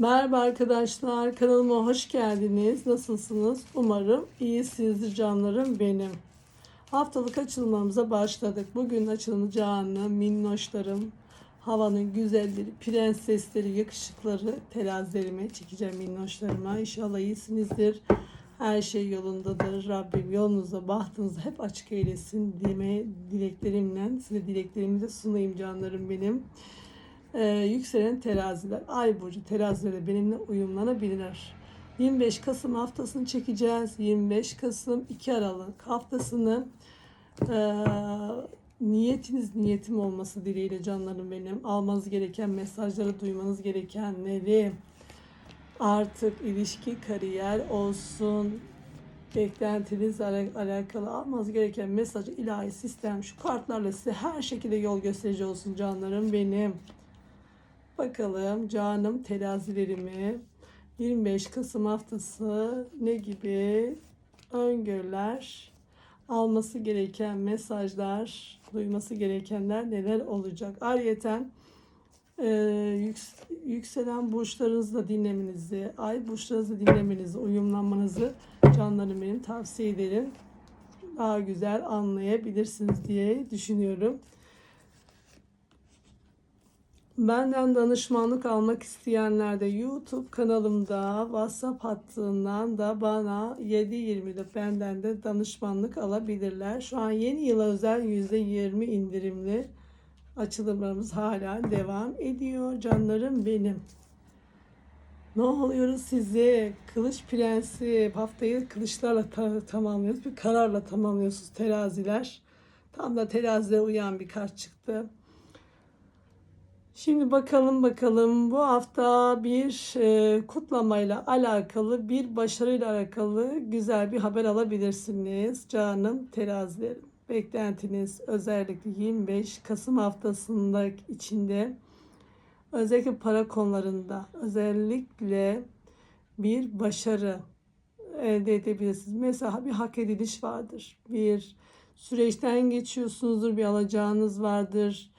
Merhaba arkadaşlar, kanalıma hoş geldiniz. Nasılsınız? Umarım iyisinizdir canlarım benim. Haftalık açılmamıza başladık. Bugün açılacağını minnoşlarım, havanın güzelleri, prensesleri, yakışıkları terazilerime çekeceğim minnoşlarıma. İnşallah iyisinizdir. Her şey yolundadır. Rabbim yolunuza, bahtınızı hep açık eylesin dime dileklerimle size dileklerimi de sunayım canlarım benim. Ee, yükselen teraziler, ay burcu terazilere benimle uyumlanabilirler. 25 Kasım haftasını çekeceğiz. 25 Kasım 2 Aralık haftasını ee, niyetiniz niyetim olması dileğiyle canlarım benim. Almanız gereken mesajları, duymanız gerekenleri artık ilişki, kariyer olsun, beklentinizle ala- alakalı almanız gereken mesajı ilahi sistem şu kartlarla size her şekilde yol gösterici olsun canlarım benim. Bakalım canım terazilerimi. 25 Kasım haftası ne gibi öngörüler alması gereken mesajlar duyması gerekenler neler olacak? Ayrıyeten e, yüks- yükselen burçlarınızla dinlemenizi ay burçlarınızla dinlemenizi uyumlanmanızı canlarım benim tavsiye ederim. Daha güzel anlayabilirsiniz diye düşünüyorum. Benden danışmanlık almak isteyenler de YouTube kanalımda WhatsApp hattından da bana 7.20'de benden de danışmanlık alabilirler. Şu an yeni yıla özel %20 indirimli açılımlarımız hala devam ediyor. Canlarım benim. Ne oluyoruz size? Kılıç Prensi haftayı kılıçlarla ta- tamamlıyoruz. Bir kararla tamamlıyorsunuz teraziler. Tam da teraziye uyan bir kart çıktı. Şimdi bakalım bakalım bu hafta bir e, kutlamayla alakalı bir başarıyla alakalı güzel bir haber alabilirsiniz canım terazilerim. Beklentiniz özellikle 25 Kasım haftasında içinde özellikle para konularında özellikle bir başarı elde edebilirsiniz. Mesela bir hak ediliş vardır. Bir süreçten geçiyorsunuzdur, bir alacağınız vardır.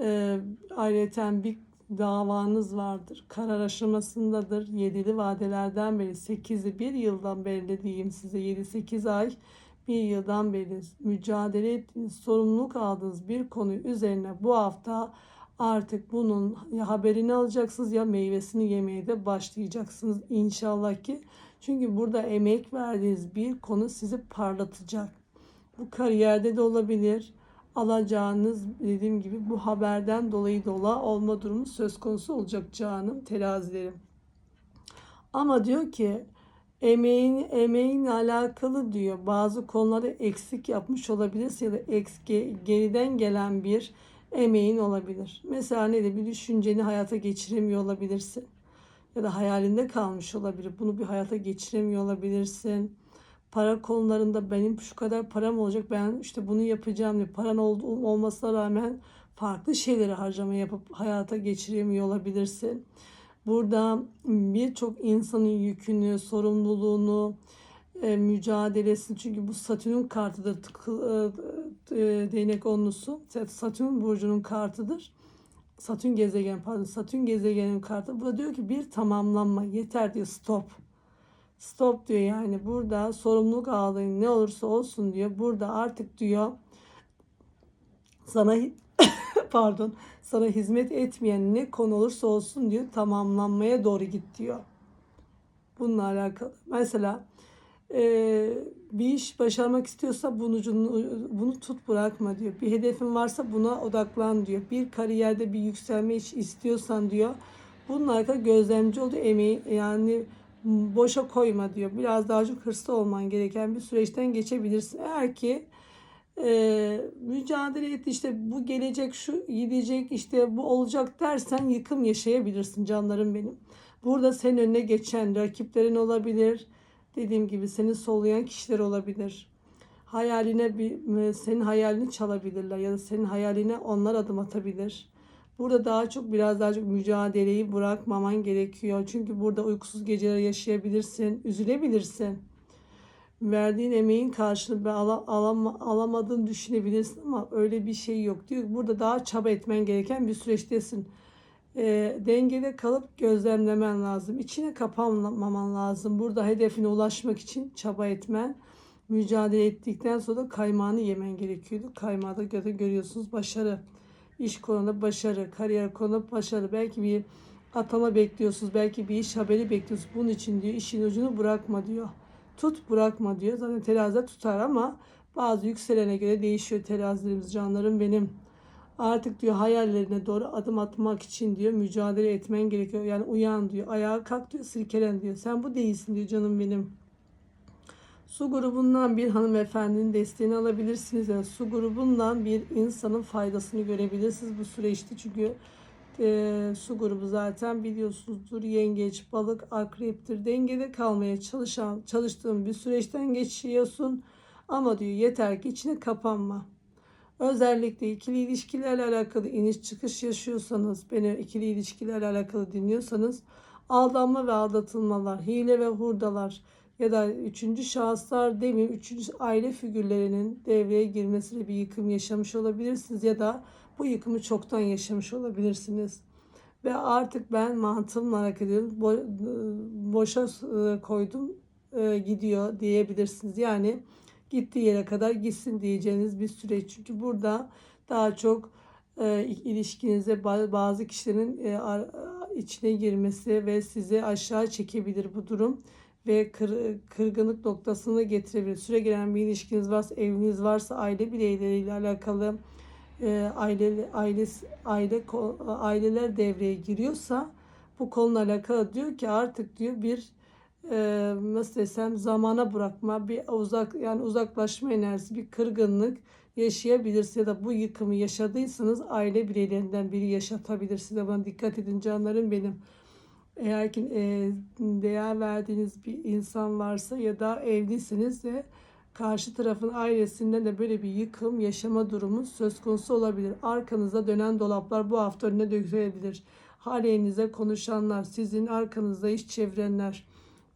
Ee, ayrıca bir davanız vardır. Karar aşamasındadır. Yedili vadelerden beri 8'i bir yıldan beri diyeyim size 7-8 ay bir yıldan beri mücadele ettiğiniz, sorumluluk aldığınız bir konu üzerine bu hafta artık bunun ya haberini alacaksınız ya meyvesini yemeye de başlayacaksınız inşallah ki. Çünkü burada emek verdiğiniz bir konu sizi parlatacak. Bu kariyerde de olabilir. Alacağınız dediğim gibi bu haberden dolayı dola olma durumu söz konusu olacak canım terazilerim. Ama diyor ki emeğin emeğinle alakalı diyor bazı konuları eksik yapmış olabilirsin ya da ge- geriden gelen bir emeğin olabilir. Mesela ne de bir düşünceni hayata geçiremiyor olabilirsin. Ya da hayalinde kalmış olabilir. Bunu bir hayata geçiremiyor olabilirsin. Para konularında benim şu kadar param olacak ben işte bunu yapacağım diye paran ol- olmasına rağmen farklı şeyleri harcama yapıp hayata geçiremiyor olabilirsin. Burada birçok insanın yükünü, sorumluluğunu, e, mücadelesini çünkü bu Satürn kartıdır. Tıkı- e, e, değnek onlusu. Satürn burcunun kartıdır. Satürn gezegen pardon Satürn gezegenin kartı. Burada diyor ki bir tamamlanma yeter diyor stop. Stop diyor yani burada sorumluluk aldığın ne olursa olsun diyor. Burada artık diyor sana pardon sana hizmet etmeyen ne konu olursa olsun diyor tamamlanmaya doğru git diyor. Bununla alakalı. Mesela e, bir iş başarmak istiyorsa bunu, bunu tut bırakma diyor. Bir hedefin varsa buna odaklan diyor. Bir kariyerde bir yükselme istiyorsan diyor. Bunun alakalı gözlemci ol diyor. Emeği yani boşa koyma diyor. Biraz daha çok hırslı olman gereken bir süreçten geçebilirsin. Eğer ki e, mücadele et işte bu gelecek şu gidecek işte bu olacak dersen yıkım yaşayabilirsin canlarım benim. Burada senin önüne geçen rakiplerin olabilir. Dediğim gibi seni soluyan kişiler olabilir. Hayaline bir senin hayalini çalabilirler ya da senin hayaline onlar adım atabilir. Burada daha çok biraz daha çok mücadeleyi bırakmaman gerekiyor. Çünkü burada uykusuz geceler yaşayabilirsin, üzülebilirsin. Verdiğin emeğin karşılığını ala, alama, alamadığını düşünebilirsin ama öyle bir şey yok diyor. Burada daha çaba etmen gereken bir süreçtesin. e, dengede kalıp gözlemlemen lazım. İçine kapanmaman lazım. Burada hedefine ulaşmak için çaba etmen, mücadele ettikten sonra da kaymağını yemen gerekiyordu. Kaymağı da gö- görüyorsunuz başarı. İş konuda başarı, kariyer konuda başarı. Belki bir atama bekliyorsunuz, belki bir iş haberi bekliyorsunuz. Bunun için diyor işin ucunu bırakma diyor. Tut bırakma diyor. Zaten terazi tutar ama bazı yükselene göre değişiyor terazilerimiz canlarım benim. Artık diyor hayallerine doğru adım atmak için diyor mücadele etmen gerekiyor. Yani uyan diyor. Ayağa kalk diyor. Silkelen diyor. Sen bu değilsin diyor canım benim. Su grubundan bir hanımefendinin desteğini alabilirsiniz. Yani su grubundan bir insanın faydasını görebilirsiniz bu süreçte. Çünkü e, su grubu zaten biliyorsunuzdur. Yengeç, balık, akreptir. Dengede kalmaya çalışan, çalıştığın bir süreçten geçiyorsun. Ama diyor yeter ki içine kapanma. Özellikle ikili ilişkilerle alakalı iniş çıkış yaşıyorsanız, beni ikili ilişkilerle alakalı dinliyorsanız aldanma ve aldatılmalar, hile ve hurdalar ya da üçüncü şahıslar demeyeyim, üçüncü aile figürlerinin devreye girmesiyle bir yıkım yaşamış olabilirsiniz ya da bu yıkımı çoktan yaşamış olabilirsiniz. Ve artık ben mantığımla hareket ediyorum. Bo- boşa e, koydum e, gidiyor diyebilirsiniz. Yani gittiği yere kadar gitsin diyeceğiniz bir süreç. Çünkü burada daha çok e, ilişkinize ba- bazı kişilerin e, içine girmesi ve sizi aşağı çekebilir bu durum ve kır, kırgınlık noktasına getirebilir. Süre gelen bir ilişkiniz varsa, eviniz varsa aile bireyleriyle alakalı e, aile aile aile aileler devreye giriyorsa bu konuyla alakalı diyor ki artık diyor bir e, nasıl desem zamana bırakma, bir uzak yani uzaklaşma enerjisi, bir kırgınlık yaşayabilirsiniz ya da bu yıkımı yaşadıysanız aile bireylerinden biri yaşatabilir size. Buna dikkat edin canlarım benim. Eğer ki e, değer verdiğiniz bir insan varsa ya da evlisiniz de karşı tarafın ailesinden de böyle bir yıkım yaşama durumu söz konusu olabilir. Arkanıza dönen dolaplar bu hafta önüne dökülebilir. Aleyhinize konuşanlar, sizin arkanızda iş çevrenler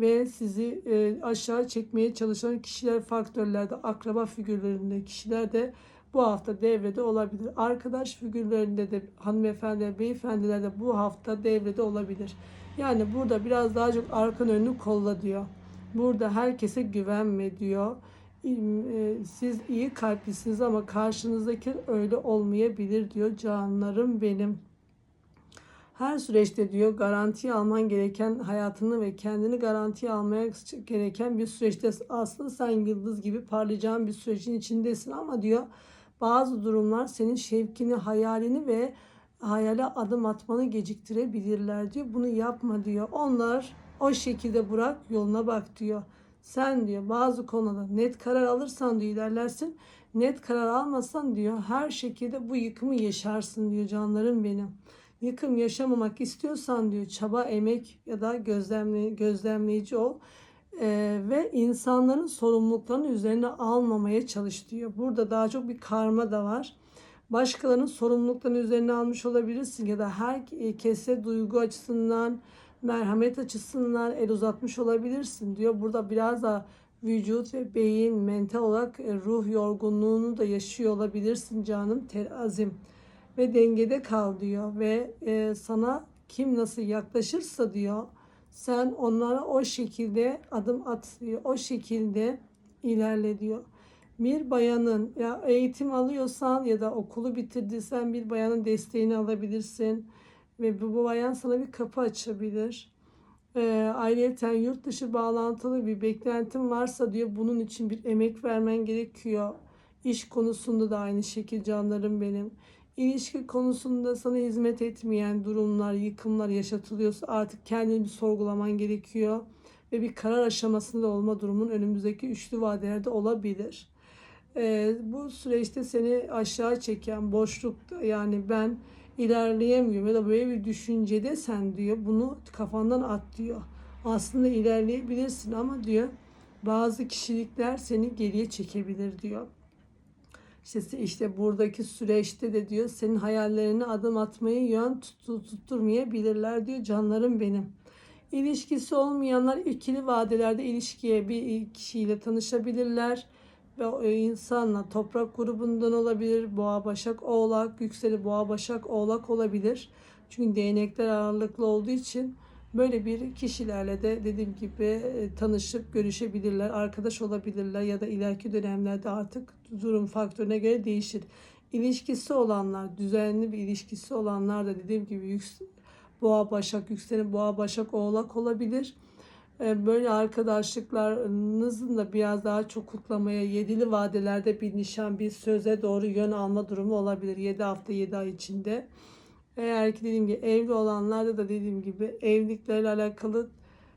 ve sizi e, aşağı çekmeye çalışan kişiler faktörlerde, akraba figürlerinde kişiler de bu hafta devrede olabilir. Arkadaş figürlerinde de hanımefendi, beyefendiler de bu hafta devrede olabilir. Yani burada biraz daha çok arkan önünü kolla diyor. Burada herkese güvenme diyor. E, Siz iyi kalplisiniz ama karşınızdaki öyle olmayabilir diyor canlarım benim. Her süreçte diyor garantiye alman gereken hayatını ve kendini garantiye almaya gereken bir süreçte aslında sen yıldız gibi parlayacağın bir sürecin içindesin ama diyor bazı durumlar senin şevkini, hayalini ve hayale adım atmanı geciktirebilirler diyor. Bunu yapma diyor. Onlar o şekilde bırak yoluna bak diyor. Sen diyor bazı konuda net karar alırsan diyor ilerlersin. Net karar almasan diyor her şekilde bu yıkımı yaşarsın diyor canlarım benim. Yıkım yaşamamak istiyorsan diyor çaba, emek ya da gözlemle, gözlemleyici ol. Ee, ve insanların sorumluluklarını üzerine almamaya çalış diyor. Burada daha çok bir karma da var. Başkalarının sorumluluklarını üzerine almış olabilirsin ya da herkese duygu açısından, merhamet açısından el uzatmış olabilirsin diyor. Burada biraz da vücut ve beyin, mental olarak e, ruh yorgunluğunu da yaşıyor olabilirsin canım terazim. Ve dengede kal diyor ve e, sana kim nasıl yaklaşırsa diyor sen onlara o şekilde adım at diyor. O şekilde ilerle diyor. Bir bayanın ya eğitim alıyorsan ya da okulu bitirdiysen bir bayanın desteğini alabilirsin. Ve bu, bu bayan sana bir kapı açabilir. E, ayrıca yurt dışı bağlantılı bir beklentin varsa diyor bunun için bir emek vermen gerekiyor. İş konusunda da aynı şekilde canlarım benim. İlişki konusunda sana hizmet etmeyen durumlar, yıkımlar yaşatılıyorsa artık kendini bir sorgulaman gerekiyor. Ve bir karar aşamasında olma durumun önümüzdeki üçlü vadelerde olabilir. Ee, bu süreçte seni aşağı çeken boşlukta yani ben ilerleyemiyorum ya da böyle bir düşüncede sen diyor bunu kafandan at diyor. Aslında ilerleyebilirsin ama diyor bazı kişilikler seni geriye çekebilir diyor. İşte, işte buradaki süreçte de diyor senin hayallerine adım atmayı yön tut, tutturmayabilirler diyor canlarım benim. İlişkisi olmayanlar ikili vadelerde ilişkiye bir kişiyle tanışabilirler ve o insanla toprak grubundan olabilir, boğa, başak, oğlak, yükseli boğa, başak, oğlak olabilir. Çünkü değnekler ağırlıklı olduğu için böyle bir kişilerle de dediğim gibi e, tanışıp görüşebilirler, arkadaş olabilirler ya da ileriki dönemlerde artık durum faktörüne göre değişir. İlişkisi olanlar, düzenli bir ilişkisi olanlar da dediğim gibi yüks- boğa başak, yükselen boğa başak oğlak olabilir. E, Böyle arkadaşlıklarınızın da biraz daha çok kutlamaya, yedili vadelerde bir nişan, bir söze doğru yön alma durumu olabilir. 7 hafta, 7 ay içinde. Eğer ki dediğim gibi evli olanlarda da dediğim gibi evliliklerle alakalı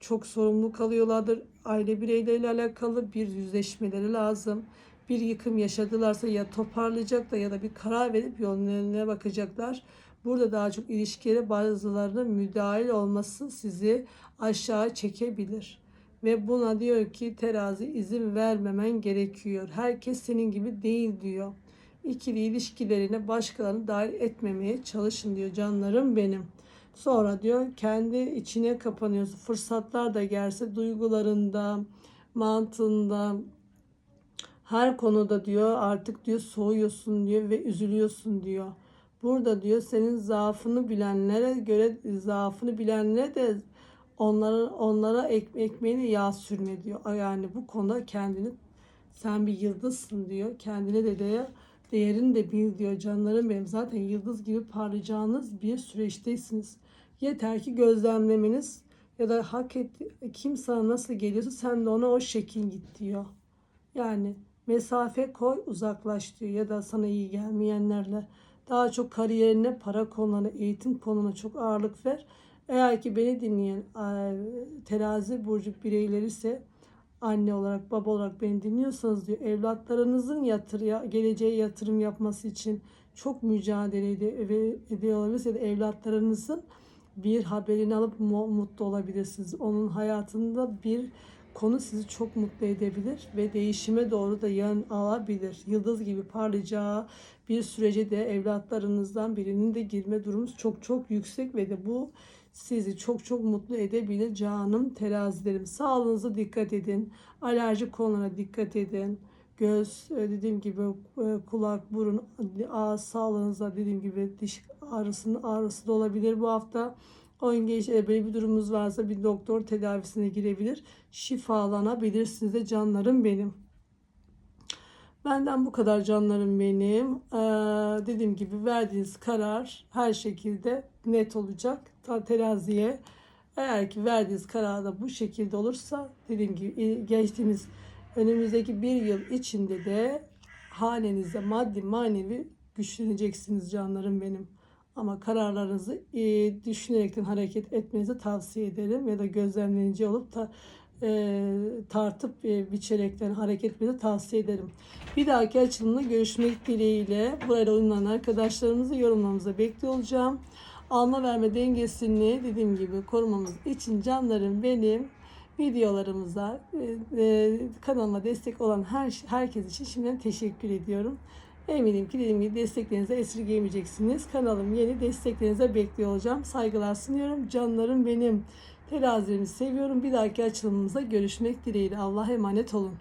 çok sorumluluk alıyorlardır. Aile bireyleriyle alakalı bir yüzleşmeleri lazım. Bir yıkım yaşadılarsa ya toparlayacaklar ya da bir karar verip yollarına bakacaklar. Burada daha çok ilişkilere bazılarının müdahil olması sizi aşağı çekebilir. Ve buna diyor ki terazi izin vermemen gerekiyor. Herkes senin gibi değil diyor. İkili ilişkilerine başkalarını dahil etmemeye çalışın diyor canlarım benim. Sonra diyor kendi içine kapanıyorsun. Fırsatlar da gelse duygularında, mantığında, her konuda diyor artık diyor soğuyorsun diyor ve üzülüyorsun diyor. Burada diyor senin zaafını bilenlere göre zaafını bilenlere de onlara onlara ek, ekmeğine yağ sürme diyor. Yani bu konuda kendini sen bir yıldızsın diyor. Kendine de de değerini de bil diyor canlarım benim. Zaten yıldız gibi parlayacağınız bir süreçtesiniz. Yeter ki gözlemlemeniz ya da hak et kim sana nasıl geliyorsa sen de ona o şekil git diyor. Yani mesafe koy uzaklaş diyor ya da sana iyi gelmeyenlerle daha çok kariyerine, para konularına, eğitim konularına çok ağırlık ver. Eğer ki beni dinleyen e, terazi burcu bireyleri ise anne olarak, baba olarak beni dinliyorsanız diyor evlatlarınızın yatır ya geleceğe yatırım yapması için çok mücadele ediyor olabilirsiniz ya da evlatlarınızın bir haberini alıp mu- mutlu olabilirsiniz. Onun hayatında bir konu sizi çok mutlu edebilir ve değişime doğru da yön alabilir. Yıldız gibi parlayacağı bir sürece de evlatlarınızdan birinin de girme durumu çok çok yüksek ve de bu sizi çok çok mutlu edebilir canım terazilerim. Sağlığınıza dikkat edin. Alerji konularına dikkat edin. Göz e, dediğim gibi e, kulak, burun, ağız sağlığınıza dediğim gibi diş ağrısının ağrısı da olabilir bu hafta. O geç böyle bir durumunuz varsa bir doktor tedavisine girebilir. Şifalanabilirsiniz de canlarım benim. Benden bu kadar canlarım benim. Ee, dediğim gibi verdiğiniz karar her şekilde net olacak. Ta teraziye eğer ki verdiğiniz karar da bu şekilde olursa dediğim gibi geçtiğimiz önümüzdeki bir yıl içinde de hanenizde maddi manevi güçleneceksiniz canlarım benim. Ama kararlarınızı e, düşünerekten hareket etmenizi tavsiye ederim ya da gözlemleyici olup da e, tartıp e, biçerekten hareket etmenizi tavsiye ederim. Bir dahaki açılımda görüşmek dileğiyle buraya uyumlanan arkadaşlarımızı yorumlarımıza bekliyor olacağım. Alma verme dengesini dediğim gibi korumamız için canlarım benim videolarımıza e, e, kanalıma destek olan her herkes için şimdiden teşekkür ediyorum. Eminim ki dediğim gibi desteklerinize esirgemeyeceksiniz. Kanalım yeni desteklerinize bekliyor olacağım. Saygılar sunuyorum. Canlarım benim. Terazilerimi seviyorum. Bir dahaki açılımımıza görüşmek dileğiyle. Allah'a emanet olun.